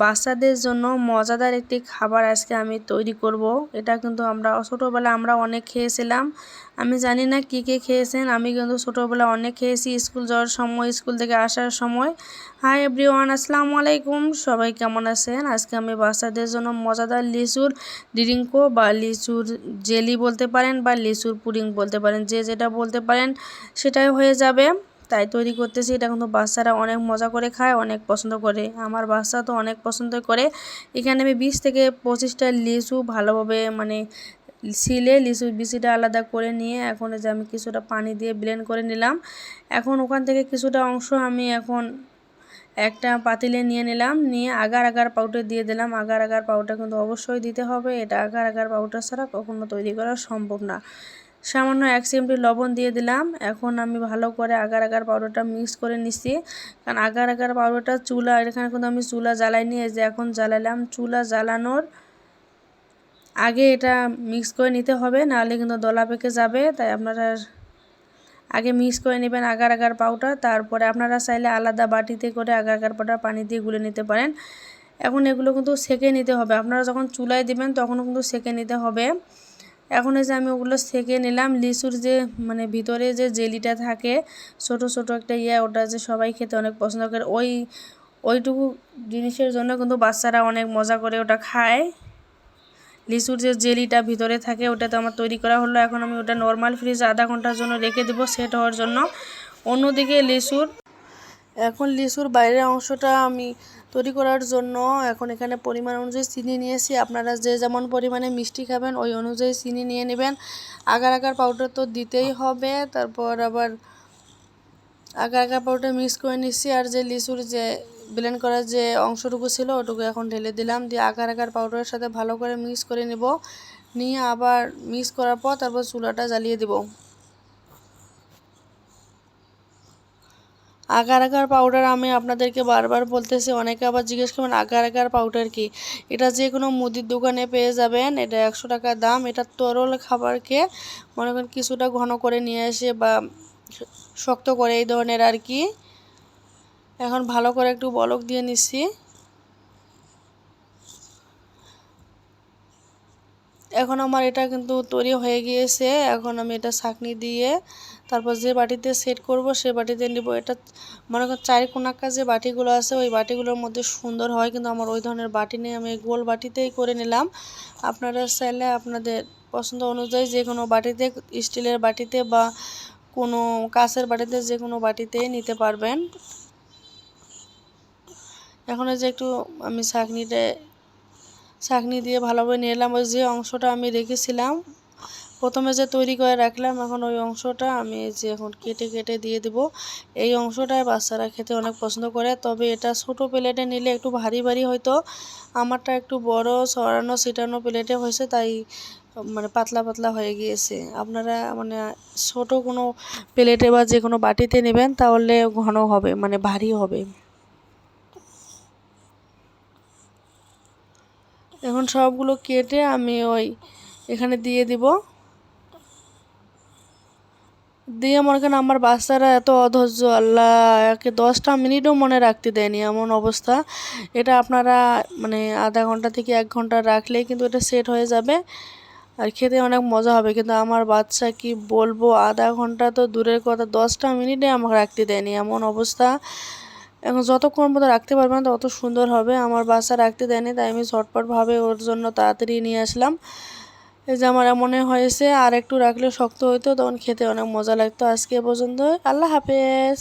বাচ্চাদের জন্য মজাদার একটি খাবার আজকে আমি তৈরি করব। এটা কিন্তু আমরা, ছোটোবেলায় আমরা অনেক খেয়েছিলাম। আমি জানি না কী কে খেয়েছেন, আমি কিন্তু ছোটোবেলায় অনেক খেয়েছি, স্কুল যাওয়ার সময়, স্কুল থেকে আসার সময়। হাই এভরিওয়ান আসসালামু আলাইকুম। সবাই কেমন আছেন? আজকে আমি বাচ্চাদের জন্য মজাদার লিচুর ডিরিঙ্কো বা লিচুর জেলি বলতে পারেন বা লিচুর পুডিং বলতে পারেন, যে যেটা বলতে পারেন সেটাই হয়ে যাবে। তাই তৈরি করতেছি। এটা কিন্তু বাচ্চারা অনেক মজা করে খায়, অনেক পছন্দ করে। আমার বাচ্চা তো অনেক পছন্দ করে। এখানে আমি বিশ থেকে পঁচিশটা লিচু ভালোভাবে মানে ছিলে লিচু বিচিটা আলাদা করে নিয়ে এখন যে আমি কিছুটা পানি দিয়ে ব্লেন্ড করে নিলাম। এখন ওখান থেকে কিছুটা অংশ আমি এখন একটা পাতিলে নিয়ে নিলাম। নিয়ে আগার আগার পাউডার দিয়ে দিলাম। আগার আগার পাউডার কিন্তু অবশ্যই দিতে হবে। এটা আগার আগার পাউডার ছাড়া কখনো তৈরি করা সম্ভব না। সামান্য এক চিমটি লবণ দিয়ে দিলাম। এখন আমি ভালো করে আগার আগার পাউডারটা মিক্স করে নিচ্ছি। কারণ আগার আগার পাউডারটা চুলা এখানে কিন্তু আমি চুলা জ্বালাই নিয়ে যে এখন জ্বালালাম চুলা জ্বালানোর আগে এটা মিক্স করে নিতে হবে, নাহলে কিন্তু দলা পেকে যাবে। তাই আপনারা আগে মিক্স করে নেবেন আগার আগার পাউডার, তারপরে আপনারা চাইলে আলাদা বাটিতে করে আগার আগার পাউডার পানি দিয়ে গুলে নিতে পারেন। এখন এগুলো কিন্তু সেকে নিতে হবে। আপনারা যখন চুলায় দিবেন, তখনও কিন্তু সেকে নিতে হবে। এখন যে আমি ওগুলো সেকে নিলাম, লিচুর যে মানে ভিতরে যে জেলিটা থাকে, ছোট ছোট একটা ইয়ে ওটা যে সবাই খেতে অনেক পছন্দ করে। ওই, ওইটুকু জিনিসের জন্য কিন্তু বাচ্চারা অনেক মজা করে ওটা খায়। লিচুর যে জেলিটা ভিতরে থাকে, ওটা তো আমার তৈরি করা হলো। এখন আমি ওটা নর্মাল ফ্রিজে আধা ঘণ্টার জন্য রেখে দেবো, সেট হওয়ার জন্য। অন্যদিকে লিচুর, এখন লিচুর বাইরের অংশটা আমি তৈরি করার জন্য এখন এখানে পরিমাণ অনুযায়ী চিনি নিয়েছি। আপনারা যে যেমন পরিমাণে মিষ্টি খাবেন, ওই অনুযায়ী চিনি নিয়ে নেবেন। আগার আগার পাউডার তো দিতেই হবে, তারপর আবার আগার আগার পাউডার মিক্স করে নিচ্ছি। আর যে লিচুর যে ব্লেন্ড করার যে অংশটুকু ছিল, ওটুকু এখন ঢেলে দিলাম। দিয়ে আগার আগার পাউডারের সাথে ভালো করে মিক্স করে নেব। নিয়ে আবার মিক্স করার পর তারপর চুলাটা জ্বালিয়ে দেবো। আগার আগার পাউডার আমি আপনাদেরকে বারবার বলতেছি, অনেকে আবার জিজ্ঞেস করবেন, আগার আগার পাউডার কি? এটা যে কোনো মুদির দোকানে পেয়ে যাবেন, এটা একশো টাকা দাম। এটা তরল খাবারকে মনে করেন কিছুটা ঘন করে নিয়ে আসে বা শক্ত করে এই ধরনের আর কি। এখন ভালো করে একটু বলক দিয়ে নিচ্ছি। এখন আমার এটা কিন্তু তৈরি হয়ে গিয়েছে। এখন আমি এটা ছাকনি দিয়ে তারপর যে বাটিতে সেট করব সে বাটিতে নিব। এটা মনে করেন চার কোনাকা যে বাটিগুলো আছে, ওই বাটিগুলোর মধ্যে সুন্দর হয়। কিন্তু আমার ওই ধরনের বাটি নেই। আমি গোল বাটিতেই করে নিলাম। আপনারা চাইলে আপনাদের পছন্দ অনুযায়ী যে কোনো বাটিতে, স্টিলের বাটিতে বা কোনো কাঁচের বাটিতে যে কোনো বাটিতেই নিতে পারবেন। এখন যে একটু আমি ছাঁকনিতে ছাঁকনি দিয়ে ভালোভাবে নিলাম ওই যে অংশটা আমি রেখেছিলাম, প্রথমে যে তৈরি করে রাখলাম, এখন ওই অংশটা আমি যে এখন কেটে কেটে দিয়ে দেব। এই অংশটায় বাচ্চারা খেতে অনেক পছন্দ করে, তবে এটা ছোট প্লেটে নিলে একটু ভারী ভারী হয়তো। আমারটা একটু বড় সরানো ছিটানো প্লেটে হয়েছে, তাই মানে পাতলা পাতলা হয়ে গিয়েছে। আপনারা মানে ছোট কোনো প্লেটে বা যে কোনো বাটিতে নেবেন, তাহলে ঘন হবে মানে ভারী হবে। এখন সবগুলো কেটে আমি ওই এখানে দিয়ে দিব। দিয়ে মনে করেন আমার বাচ্চারা এত অধৈর্য, আল্লাহ, একে দশটা মিনিটও মনে রাখতে দেয়নি এমন অবস্থা। এটা আপনারা মানে আধা ঘণ্টা থেকে এক ঘণ্টা রাখলেই কিন্তু এটা সেট হয়ে যাবে আর খেতে অনেক মজা হবে। কিন্তু আমার বাচ্চা কি বলব, আধা ঘণ্টা তো দূরের কথা, দশটা মিনিটে আমাকে রাখতে দেয়নি এমন অবস্থা। এখন যতক্ষণ পর্যন্ত রাখতে পারবে না, তত সুন্দর হবে। আমার বাসা রাখতে দেয়নি, তাই আমি ঝটপটভাবে ওর জন্য তাড়াতাড়ি নিয়ে আসলাম। এই যে আমার মনে হয়েছে, আর একটু রাখলে শক্ত হইতো, তখন খেতে অনেক মজা লাগতো। আজকে পর্যন্ত আল্লাহ হাফেজ।